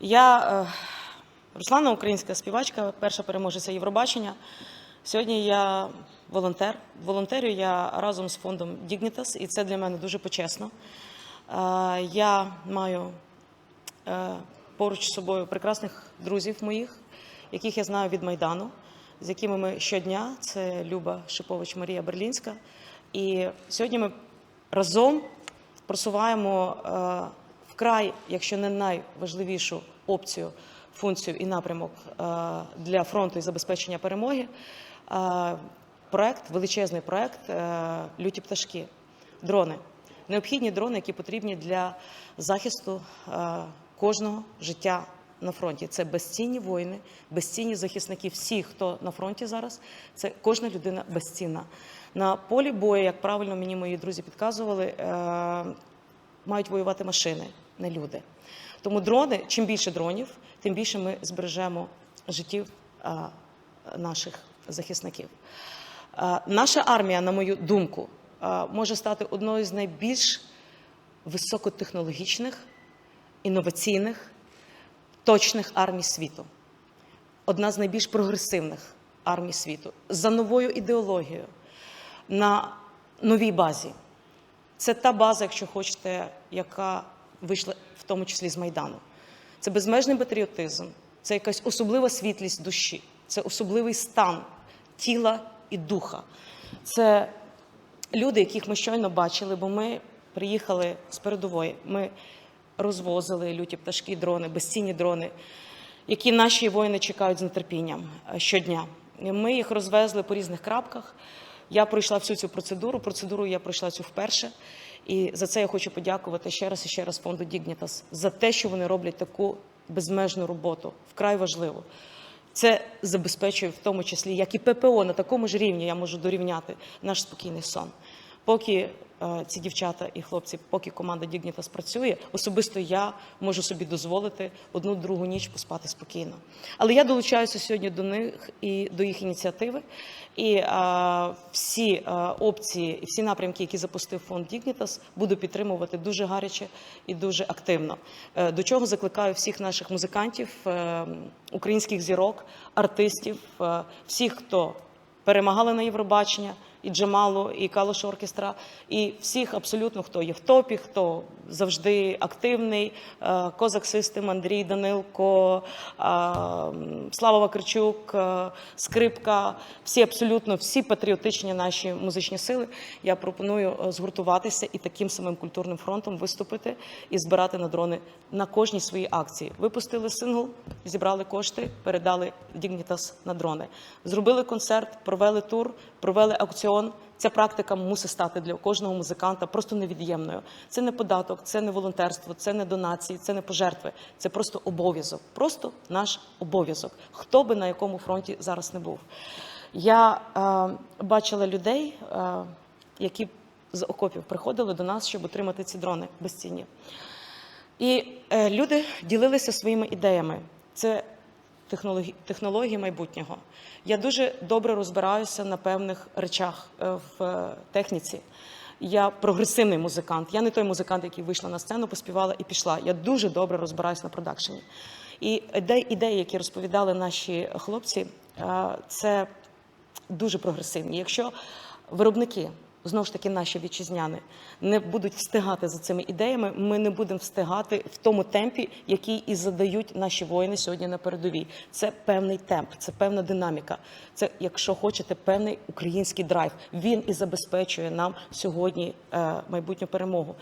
Я е, Руслана, українська співачка, перша переможеця Євробачення. Сьогодні я волонтер. Волонтерю я разом з фондом Dignitas, і це для мене дуже почесно. Е, Я маю е, поруч з собою прекрасних друзів моїх, яких я знаю від Майдану, з якими ми щодня. Це Люба Шипович, Марія Берлінська. І сьогодні ми разом просуваємо вкрай, якщо не найважливішу опцію, функцію і напрямок е, для фронту і забезпечення перемоги. Е, Проект, величезний проект е, Люті пташки, дрони. Необхідні дрони, які потрібні для захисту кожного життя на фронті. Це безцінні воїни, безцінні захисники. Всі, хто на фронті зараз, це кожна людина безцінна. На полі бою, як правильно мені мої друзі підказували, мають воювати машини, не люди. Тому дрони, чим більше дронів, тим більше ми збережемо життів наших захисників. Наша армія, на мою думку, може стати одною з найбільш високотехнологічних, інноваційних, точних армій світу. Одна з найбільш прогресивних армій світу за новою ідеологією на новій базі. Це та база, якщо хочете, яка вийшла в тому числі з Майдану. Це безмежний патріотизм, це якась особлива світлість душі, це особливий стан тіла і духа. Це люди, яких ми щойно бачили, бо ми приїхали з передової. Ми розвозили люті пташки, дрони, безцінні дрони, які наші воїни чекають з нетерпінням е, щодня. Ми їх розвезли по різних крапках. Я пройшла всю цю процедуру. Процедуру я пройшла цю вперше. І за це я хочу подякувати ще раз і ще раз фонду Dignitas за те, що вони роблять таку безмежну роботу, вкрай важливу. Це забезпечує в тому числі, як і ППО на такому ж рівні я можу дорівняти наш спокійний сон. Поки е, ці дівчата і хлопці, поки команда Dignitas працює, особисто я можу собі дозволити одну другу ніч поспати спокійно. Але я долучаюся сьогодні до них і до їх ініціативи. І е, всі е, опції всі напрямки, які запустив фонд Dignitas, буду підтримувати дуже гаряче і дуже активно. До чого закликаю всіх наших музикантів, українських зірок, артистів, всіх, хто перемагали на Євробачення, і Джамалу, і Калош оркестра, і всіх абсолютно, хто є в топі, хто завжди активний. Е, Козак Систем, Андрій Данилко, е, Слава Вакарчук, е, Скрипка, всі абсолютно всі патріотичні наші музичні сили. Я пропоную згуртуватися і таким самим культурним фронтом виступити і збирати на дрони на кожній своїй акції. Випустили сингл, зібрали кошти, передали Dignitas на дрони. Зробили концерт, провели тур, провели аукціон. Ця практика мусить стати для кожного музиканта просто невід'ємною. Це не податок, це не волонтерство, це не донації, це не пожертви. Це просто обов'язок. Просто наш обов'язок. Хто би на якому фронті зараз не був. Я е, бачила людей, е, які з окопів приходили до нас, щоб отримати ці дрони безцінні. І е, люди ділилися своїми ідеями. Це технології майбутнього. Я дуже добре розбираюся на певних речах е, в е, техніці. Я прогресивний музикант. Я не той музикант, який вийшла на сцену, поспівала і пішла. Я дуже добре розбираюся на продакшені. І ідеї, ідеї, які розповідали наші хлопці, е, це дуже прогресивні. Якщо виробники, знову ж таки, наші вітчизняни, не будуть встигати за цими ідеями, ми не будемо встигати в тому темпі, який і задають наші воїни сьогодні на передовій. Це певний темп, це певна динаміка. Це, якщо хочете, певний український драйв. Він і забезпечує нам сьогодні е, майбутню перемогу.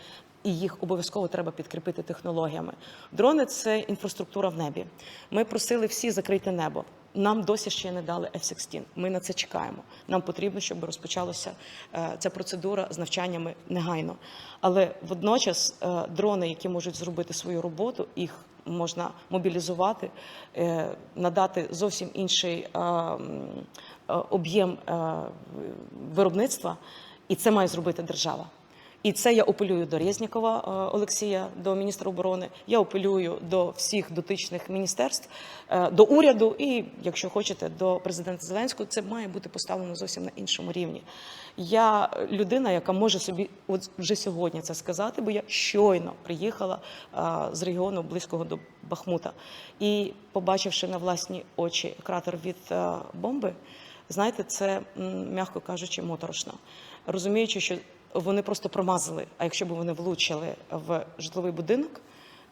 І їх обов'язково треба підкріпити технологіями. Дрони це інфраструктура в небі. Ми просили всі закрити небо. Нам досі ще не дали F-16. Ми на це чекаємо. Нам потрібно, щоб розпочалася е, ця процедура з навчаннями негайно. Але водночас е, дрони, які можуть зробити свою роботу, їх можна мобілізувати, е, надати зовсім інший об'єм виробництва, і це має зробити держава. І це я апелюю до Резнікова е, Олексія, до міністра оборони. Я апелюю до всіх дотичних міністерств, е, до уряду і, якщо хочете, до президента Зеленського. Це має бути поставлено зовсім на іншому рівні. Я людина, яка може собі от вже сьогодні це сказати, бо я щойно приїхала е, з регіону близького до Бахмута. І побачивши на власні очі кратер від бомби, знаєте, це, м'яко кажучи, моторошно. Розуміючи, що вони просто промазали, а якщо б вони влучили в житловий будинок,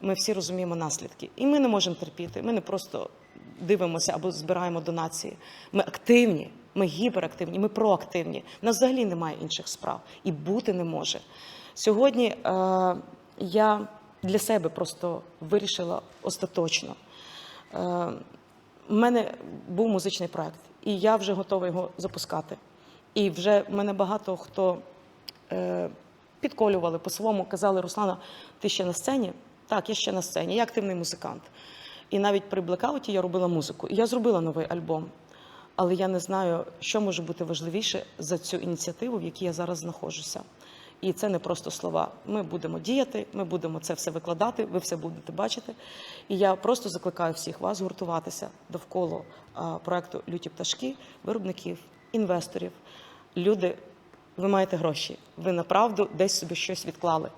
ми всі розуміємо наслідки. І ми не можемо терпіти. Ми не просто дивимося або збираємо донації. Ми активні, ми гіперактивні, ми проактивні. У нас взагалі немає інших справ і бути не може. Сьогодні е, я для себе просто вирішила остаточно. Е, у мене був музичний проект, і я вже готова його запускати. І вже в мене багато хто підколювали по-своєму, казали, Руслана, ти ще на сцені? Так, я ще на сцені, я активний музикант. І навіть при блекауті я робила музику. І я зробила новий альбом. Але я не знаю, що може бути важливіше за цю ініціативу, в якій я зараз знаходжуся. І це не просто слова. Ми будемо діяти, ми будемо це все викладати, ви все будете бачити. І я просто закликаю всіх вас гуртуватися довкола проекту Люті пташки, виробників, інвесторів. Люди, ви маєте гроші, ви направду десь собі щось відклали.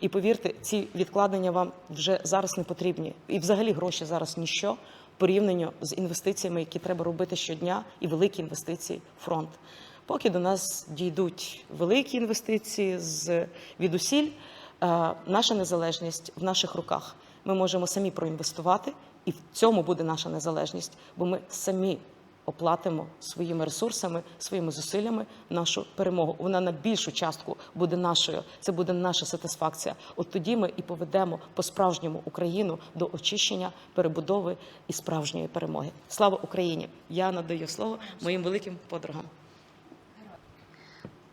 І повірте, ці відкладення вам вже зараз не потрібні. І взагалі гроші зараз ніщо порівнянню з інвестиціями, які треба робити щодня, і великі інвестиції в фронт. Поки до нас дійдуть великі інвестиції з відусіль, е, наша незалежність в наших руках. Ми можемо самі проінвестувати, і в цьому буде наша незалежність, бо ми самі оплатимо своїми ресурсами, своїми зусиллями нашу перемогу. Вона на більшу частку буде нашою. Це буде наша сатисфакція. От тоді ми і поведемо по-справжньому Україну до очищення, перебудови і справжньої перемоги. Слава Україні! Я надаю слово моїм великим подругам.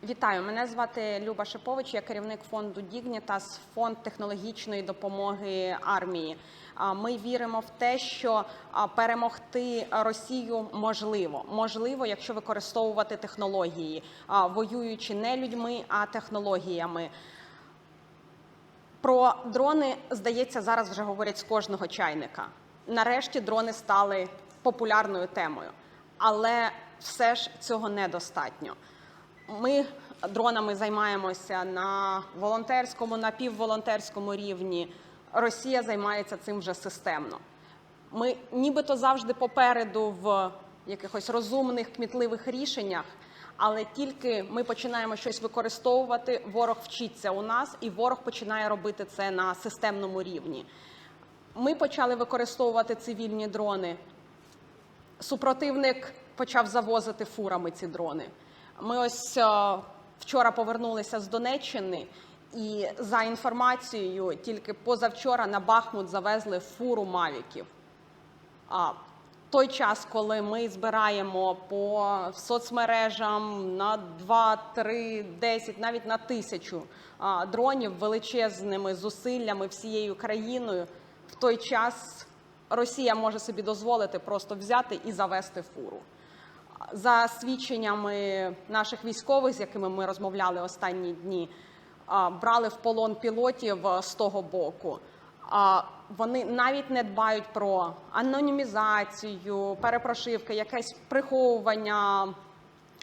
Вітаю, мене звати Люба Шипович, я керівник фонду Дігнітас, фонд технологічної допомоги армії. Ми віримо в те, що перемогти Росію можливо. Можливо, якщо використовувати технології, воюючи не людьми, а технологіями. Про дрони, здається, зараз вже говорять з кожного чайника. Нарешті дрони стали популярною темою, але все ж цього недостатньо. Ми дронами займаємося на волонтерському, напівволонтерському рівні. Росія займається цим вже системно. Ми нібито завжди попереду в якихось розумних, кмітливих рішеннях, але тільки ми починаємо щось використовувати, ворог вчиться у нас, і ворог починає робити це на системному рівні. Ми почали використовувати цивільні дрони. Супротивник почав завозити фурами ці дрони. Ми ось е, вчора повернулися з Донеччини, і за інформацією, тільки позавчора на Бахмут завезли фуру мавіків. А той час, коли ми збираємо по соцмережам на 2, 3, 10, навіть на тисячу дронів величезними зусиллями всією країною, в той час Росія може собі дозволити просто взяти і завести фуру. За свідченнями наших військових, з якими ми розмовляли останні дні, брали в полон пілотів з того боку. Вони навіть не дбають про анонімізацію, перепрошивки, якесь приховування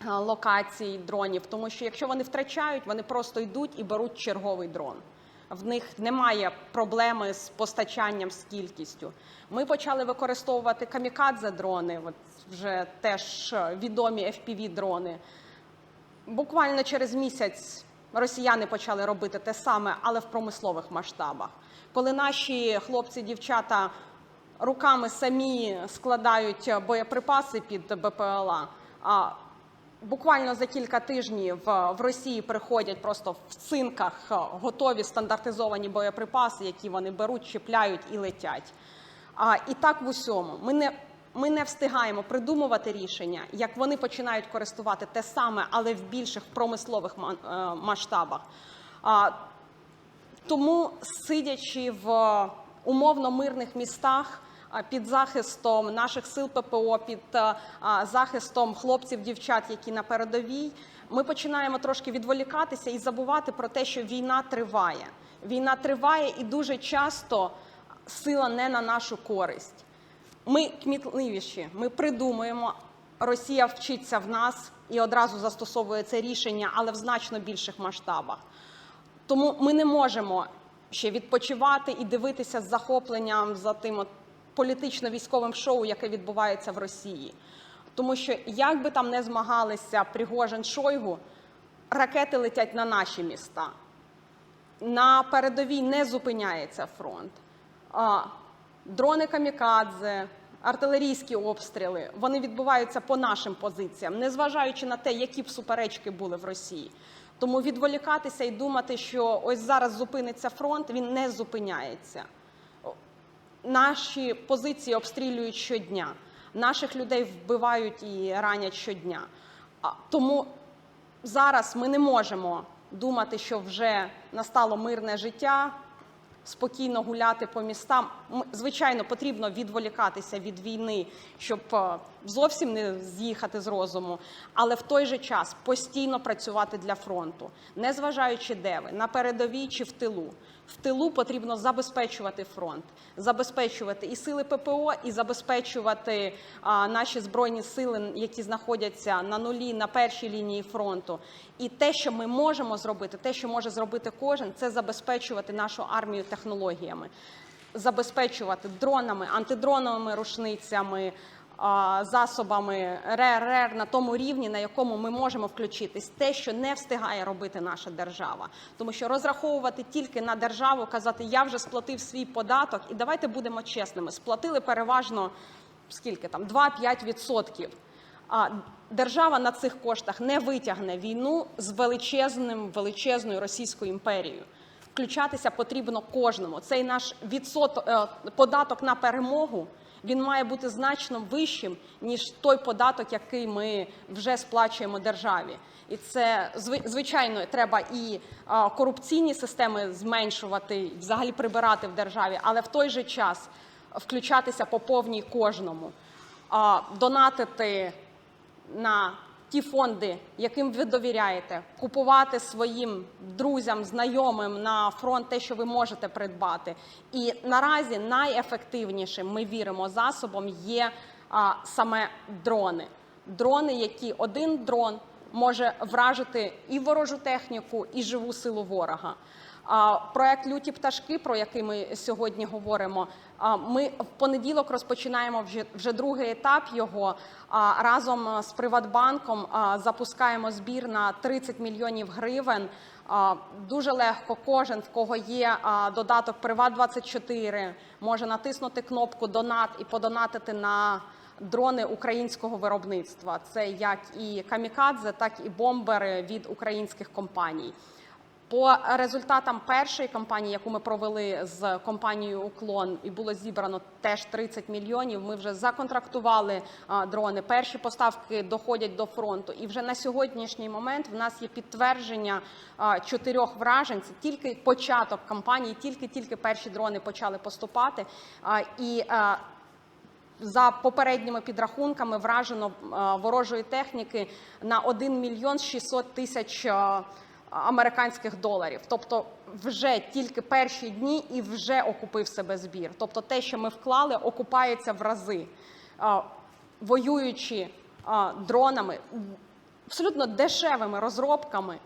а, локацій дронів. Тому що якщо вони втрачають, вони просто йдуть і беруть черговий дрон. В них немає проблеми з постачанням з кількістю. Ми почали використовувати камікадзе дрони, от вже теж відомі fpv дрони. Буквально через місяць росіяни почали робити те саме, але в промислових масштабах. Коли наші хлопці, дівчата руками самі складають боєприпаси під БПЛА, буквально за кілька тижнів в Росії приходять просто в цинках готові стандартизовані боєприпаси, які вони беруть, чіпляють і летять. А, і так в усьому. Ми не ми не встигаємо придумувати рішення, як вони починають користувати те саме, але в більших промислових е, масштабах. Тому, сидячи в умовно мирних містах під захистом наших сил ППО, під захистом хлопців, дівчат, які на передовій, ми починаємо трошки відволікатися і забувати про те, що війна триває. Війна триває, і дуже часто сила не на нашу користь. Ми кмітливіші, ми придумуємо. Росія вчиться в нас і одразу застосовує це рішення, але в значно більших масштабах. Тому ми не можемо ще відпочивати і дивитися з захопленням за тим політично-військовим шоу, яке відбувається в Росії. Тому що як би там не змагалися Пригожин Шойгу, ракети летять на наші міста. На передовій не зупиняється фронт. А, дрони камікадзе, артилерійські обстріли вони відбуваються по нашим позиціям, незважаючи на те, які б суперечки були в Росії. Тому відволікатися і думати, що ось зараз зупиниться фронт, він не зупиняється. Наші позиції обстрілюють щодня, наших людей вбивають і ранять щодня. Тому зараз ми не можемо думати, що вже настало мирне життя, спокійно гуляти по містам. Звичайно, потрібно відволікатися від війни, щоб е, зовсім не з'їхати з розуму, але в той же час постійно працювати для фронту, незважаючи де ви, на передовій чи в тилу. В тилу потрібно забезпечувати фронт, забезпечувати і сили ППО, і забезпечувати а, наші збройні сили, які знаходяться на нулі, на першій лінії фронту. І те, що ми можемо зробити, те, що може зробити кожен, це забезпечувати нашу армію технологіями, забезпечувати дронами, антидроновими рушницями. Засобами РРР на тому рівні, на якому ми можемо включитись, те, що не встигає робити наша держава, тому що розраховувати тільки на державу, казати я вже сплатив свій податок, і давайте будемо чесними, сплатили переважно скільки там 2-5%. А держава на цих коштах не витягне війну з величезним величезною Російською імперією. Включатися потрібно кожному. Цей наш відсоток е, податок на перемогу. Він має бути значно вищим ніж той податок, який ми вже сплачуємо державі. І це звичайно треба і корупційні системи зменшувати, взагалі прибирати в державі, але в той же час включатися по повній кожному, донатити на ті фонди, яким ви довіряєте, купувати своїм друзям, знайомим на фронт те, що ви можете придбати. І наразі найефективнішим, ми віримо, засобом є а, саме дрони. Дрони, які один дрон може вражити і ворожу техніку, і живу силу ворога. Проект Люті пташки, про який ми сьогодні говоримо. Ми в понеділок розпочинаємо вже вже другий етап його. Разом з Приватбанком запускаємо збір на 30 мільйонів гривень. Дуже легко кожен, в кого є додаток Приват 24 може натиснути кнопку Донат і подонатити на дрони українського виробництва. Це як і камікадзе, так і бомбери від українських компаній. По результатам першої кампанії, яку ми провели з компанією Уклон, і було зібрано теж 30 мільйонів. Ми вже законтрактували дрони. Перші поставки доходять до фронту. І вже на сьогоднішній момент в нас є підтвердження чотирьох вражень. Це тільки початок кампанії, тільки-тільки перші дрони почали поступати. І за попередніми підрахунками вражено ворожої техніки на 1 мільйон 600 тисяч американських доларів. Тобто, вже тільки перші дні і вже окупив себе збір. Тобто, те, що ми вклали, окупається в рази, воюючи дронами, абсолютно дешевими розробками.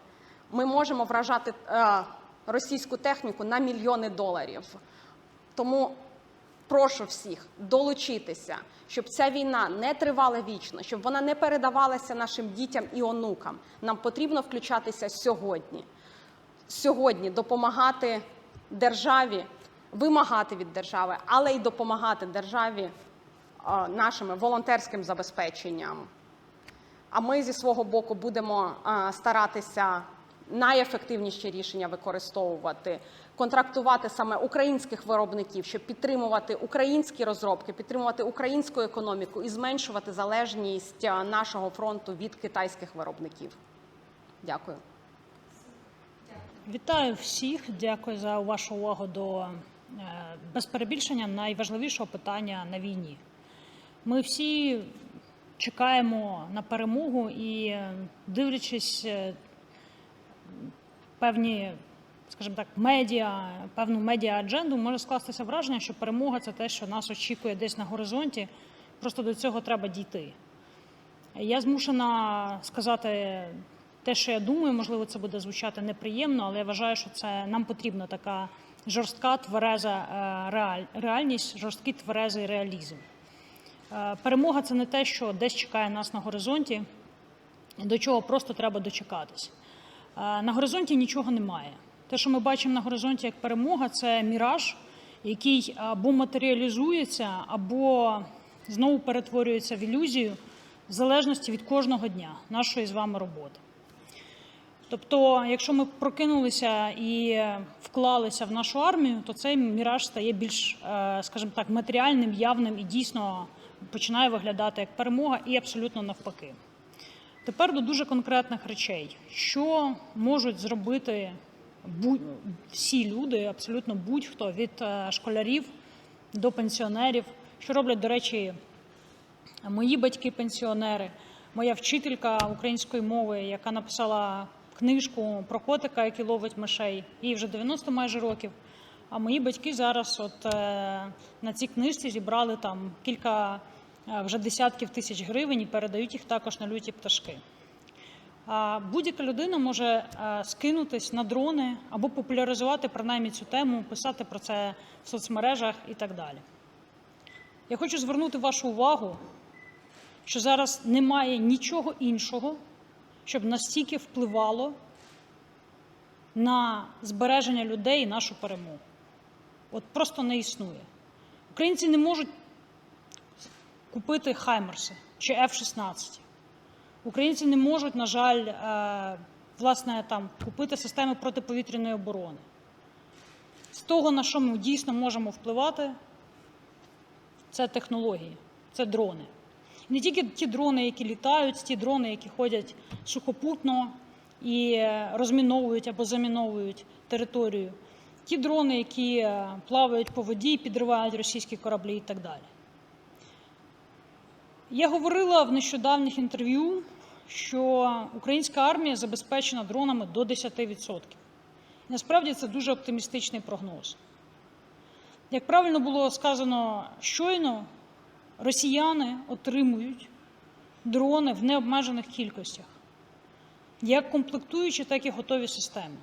Ми можемо вражати е, російську техніку на мільйони доларів. Тому прошу всіх долучитися, щоб ця війна не тривала вічно, щоб вона не передавалася нашим дітям і онукам. Нам потрібно включатися сьогодні. Сьогодні допомагати державі, вимагати від держави, але й допомагати державі нашими волонтерським забезпеченням. А ми зі свого боку будемо старатися найефективніші рішення використовувати, контрактувати саме українських виробників, щоб підтримувати українські розробки, підтримувати українську економіку і зменшувати залежність нашого фронту від китайських виробників. Дякую. Вітаю всіх. Дякую за вашу увагу до е, без перебільшення найважливішого питання на війні. Ми всі чекаємо на перемогу і е, дивлячись е, певні, скажімо так, медіа, певну медіа-адженду, може скластися враження, що перемога це те, що нас очікує десь на горизонті. Просто до цього треба дійти. Я змушена сказати те, що я думаю, можливо, це буде звучати неприємно, але я вважаю, що це нам потрібна така жорстка, твереза е, реаль, реальність, жорсткий тверезий реалізм. Е, Перемога це не те, що десь чекає нас на горизонті, до чого просто треба дочекатись. Е, На горизонті нічого немає. Те, що ми бачимо на горизонті як перемога, це міраж, який або матеріалізується, або знову перетворюється в ілюзію в залежності від кожного дня нашої з вами роботи. Тобто, якщо ми прокинулися і вклалися в нашу армію, то цей міраж стає більш, е, скажімо так, матеріальним, явним і дійсно починає виглядати як перемога, і абсолютно навпаки. Тепер до дуже конкретних речей, що можуть зробити всі люди, абсолютно будь-хто, від е, школярів до пенсіонерів, що роблять, до речі, мої батьки-пенсіонери, моя вчителька української мови, яка написала книжку про котика, який ловить мишей, їй вже 90 майже років. А мої батьки зараз, от е, на цій книжці, зібрали там кілька вже десятків тисяч гривень і передають їх також на люті пташки. Будь-яка людина може е, скинутись на дрони або популяризувати принаймні цю тему, писати про це в соцмережах і так далі. Я хочу звернути вашу увагу, що зараз немає нічого іншого, щоб настільки впливало на збереження людей і нашу перемогу. От просто не існує. Українці не можуть купити Хаймерси чи F-16. Українці не можуть, на жаль, е, власне, там, купити системи протиповітряної оборони. З того, на що ми дійсно можемо впливати, це технології, це дрони. Не тільки ті дрони, які літають, ті дрони, які ходять сухопутно і е, розміновують або заміновують територію, ті дрони, які е, плавають по воді, підривають російські кораблі і так далі. Я говорила в нещодавніх інтерв'ю, що українська армія забезпечена дронами до 10%. Насправді це дуже оптимістичний прогноз. Як правильно було сказано щойно, росіяни отримують дрони в необмежених кількостях, як комплектуючі, так і готові системи.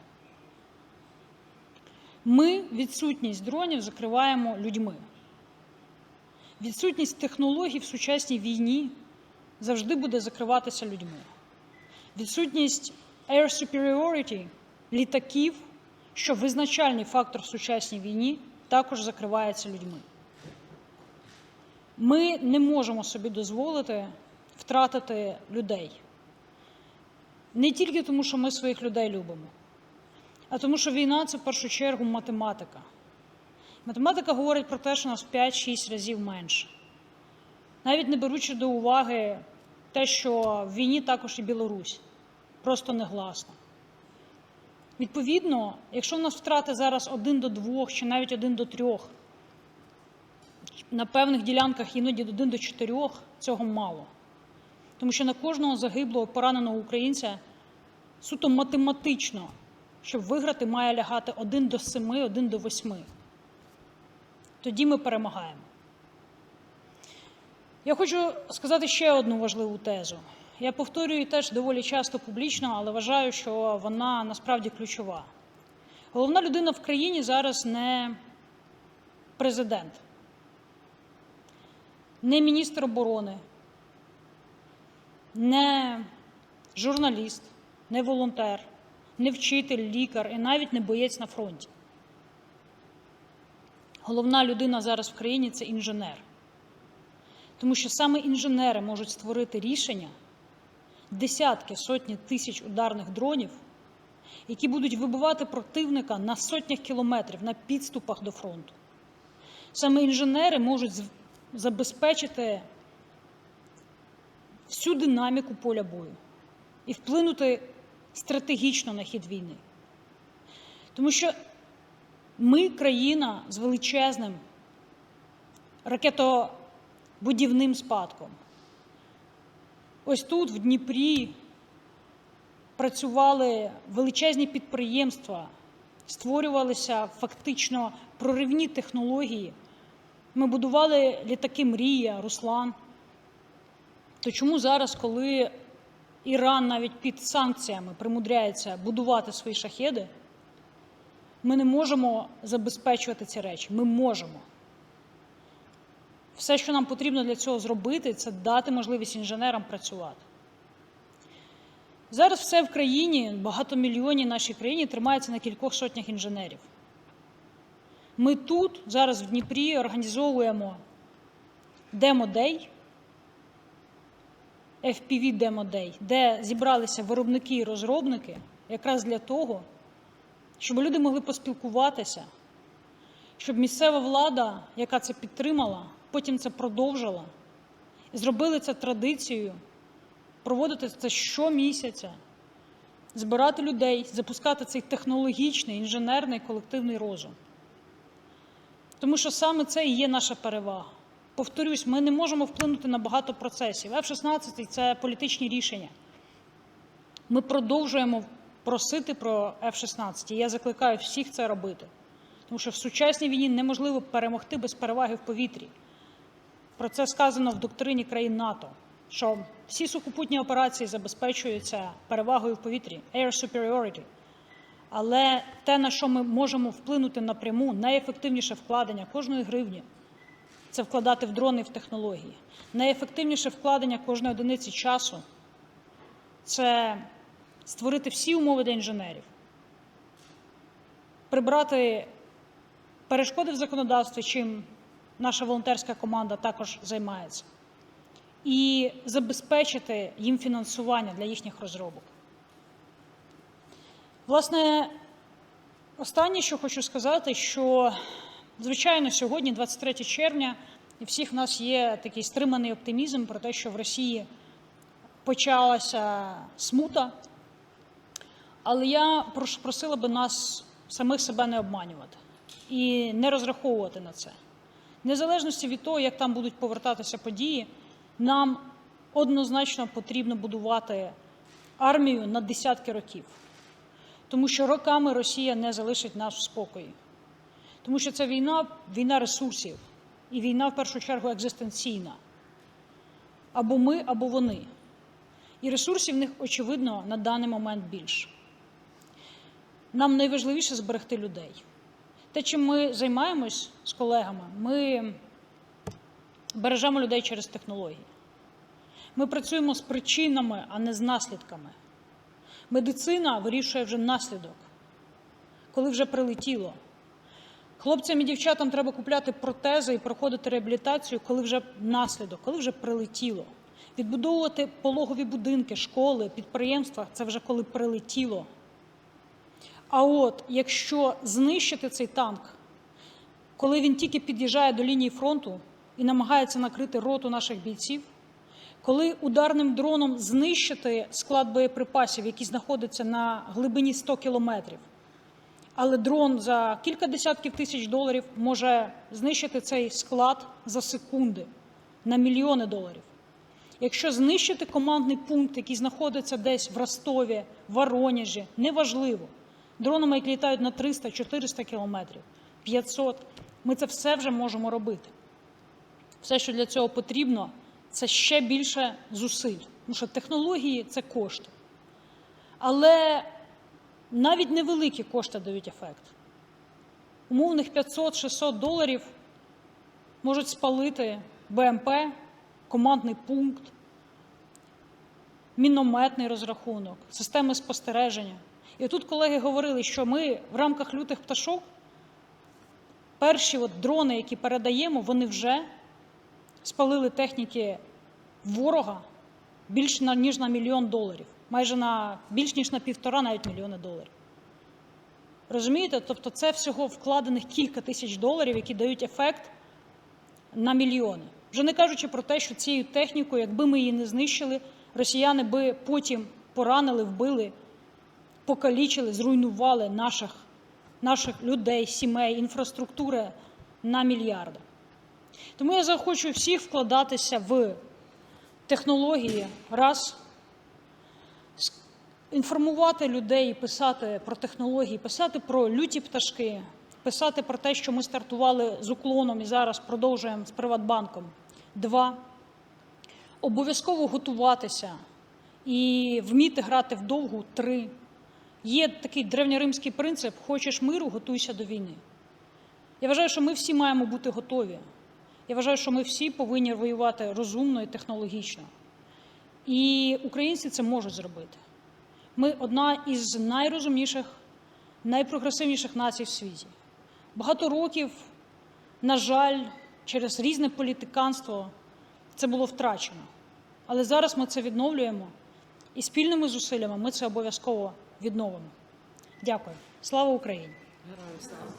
Ми відсутність дронів закриваємо людьми. Відсутність технологій в сучасній війні завжди буде закриватися людьми. Відсутність air superiority літаків, що визначальний фактор в сучасній війні, також закривається людьми. Ми не можемо собі дозволити втратити людей. Не тільки тому, що ми своїх людей любимо, а тому, що війна це в першу чергу математика. Математика говорить про те, що нас 5-6 разів менше. Навіть не беручи до уваги те, що в війні також і Білорусь, просто негласно. Відповідно, якщо в нас втрати зараз один до двох чи навіть один до трьох, на певних ділянках іноді один до чотирьох, цього мало. Тому що на кожного загиблого пораненого українця суто математично, щоб виграти, має лягати один до семи, один до восьми. Тоді ми перемагаємо. Я хочу сказати ще одну важливу тезу. Я повторюю теж доволі часто публічно, але вважаю, що вона насправді ключова. Головна людина в країні зараз не президент, не міністр оборони, не журналіст, не волонтер, не вчитель, лікар і навіть не боєць на фронті. Головна людина зараз в країні це інженер. Тому що саме інженери можуть створити рішення, десятки, сотні тисяч ударних дронів, які будуть вибивати противника на сотнях кілометрів на підступах до фронту. Саме інженери можуть забезпечити всю динаміку поля бою і вплинути стратегічно на хід війни. Тому що ми країна з величезним ракетобудівним спадком. Ось тут, в Дніпрі, працювали величезні підприємства, створювалися фактично проривні технології. Ми будували літаки Мрія, Руслан. То чому зараз, коли Іран навіть під санкціями примудряється будувати свої шахеди, ми не можемо забезпечувати ці речі? Ми можемо. Все, що нам потрібно для цього зробити, це дати можливість інженерам працювати. Зараз все в країні, багатомільйонній нашій країні тримається на кількох сотнях інженерів. Ми тут, зараз в Дніпрі, організовуємо демо-дей, FPV демо-дей, де зібралися виробники і розробники якраз для того, щоб люди могли поспілкуватися, щоб місцева влада, яка це підтримала, потім це продовжила і зробили це традицією, проводити це щомісяця, збирати людей, запускати цей технологічний, інженерний колективний розум. Тому що саме це і є наша перевага. Повторюсь, ми не можемо вплинути на багато процесів. F-16 – це політичні рішення. Ми продовжуємо просити про F-16, і я закликаю всіх це робити. Тому що в сучасній війні неможливо перемогти без переваги в повітрі. Про це сказано в доктрині країн НАТО, що всі сухопутні операції забезпечуються перевагою в повітрі air superiority. Але те, на що ми можемо вплинути напряму, найефективніше вкладення кожної гривні це вкладати в дрони і в технології. Найефективніше вкладення кожної одиниці часу це створити всі умови для інженерів, прибрати перешкоди в законодавстві, чим наша волонтерська команда також займається, і забезпечити їм фінансування для їхніх розробок. Власне, останнє, що хочу сказати, що, звичайно, сьогодні, 23 червня, і всіх в нас є такий стриманий оптимізм про те, що в Росії почалася смута. Але я просила би нас самих себе не обманювати і не розраховувати на це. Незалежності від того, як там будуть повертатися події, нам однозначно потрібно будувати армію на десятки років. Тому що роками Росія не залишить нас в спокої. Тому що це війна, війна ресурсів, і війна в першу чергу екзистенційна. Або ми, або вони. І ресурсів в них, очевидно, на даний момент більше. Нам найважливіше зберегти людей. Те, чим ми займаємось з колегами, ми бережемо людей через технології. Ми працюємо з причинами, а не з наслідками. Медицина вирішує вже наслідок, коли вже прилетіло. Хлопцям і дівчатам треба купляти протези і проходити реабілітацію, коли вже наслідок, коли вже прилетіло. Відбудовувати пологові будинки, школи, підприємства це вже коли прилетіло. А от якщо знищити цей танк, коли він тільки під'їжджає до лінії фронту і намагається накрити роту наших бійців, коли ударним дроном знищити склад боєприпасів, який знаходиться на глибині 100 кілометрів, але дрон за кілька десятків тисяч доларів може знищити цей склад за секунди на мільйони доларів. Якщо знищити командний пункт, який знаходиться десь в Ростові, Воронежі, неважливо, дронами, які літають на 300-400 кілометрів, 500, ми це все вже можемо робити. Все, що для цього потрібно, це ще більше зусиль. Тому що технології це кошти. Але навіть невеликі кошти дають ефект. Умовних 500-600 доларів можуть спалити БМП, командний пункт, мінометний розрахунок, системи спостереження. І отут колеги говорили, що ми в рамках лютих пташок перші от дрони, які передаємо, вони вже спалили техніки ворога більш на, ніж на мільйон доларів, майже на більш ніж на півтора навіть мільйони доларів. Розумієте? Тобто це всього вкладених кілька тисяч доларів, які дають ефект на мільйони. Вже не кажучи про те, що цією технікою, якби ми її не знищили, росіяни би потім поранили, вбили, покалічили, зруйнували наших, наших людей, сімей, інфраструктури на мільярди. Тому я захочу всіх вкладатися в технології раз, інформувати людей, писати про технології, писати про люті пташки, писати про те, що ми стартували з уклоном і зараз продовжуємо з Приватбанком. Два. Обов'язково готуватися і вміти грати вдовгу. Три. Є такий древньоримський принцип: хочеш миру, готуйся до війни. Я вважаю, що ми всі маємо бути готові. Я вважаю, що ми всі повинні воювати розумно і технологічно. І українці це можуть зробити. Ми одна із найрозумніших, найпрогресивніших націй в світі. Багато років, на жаль, через різне політиканство це було втрачено. Але зараз ми це відновлюємо, і спільними зусиллями ми це обов'язково відновимо. Дякую. Слава Україні! Героям слава.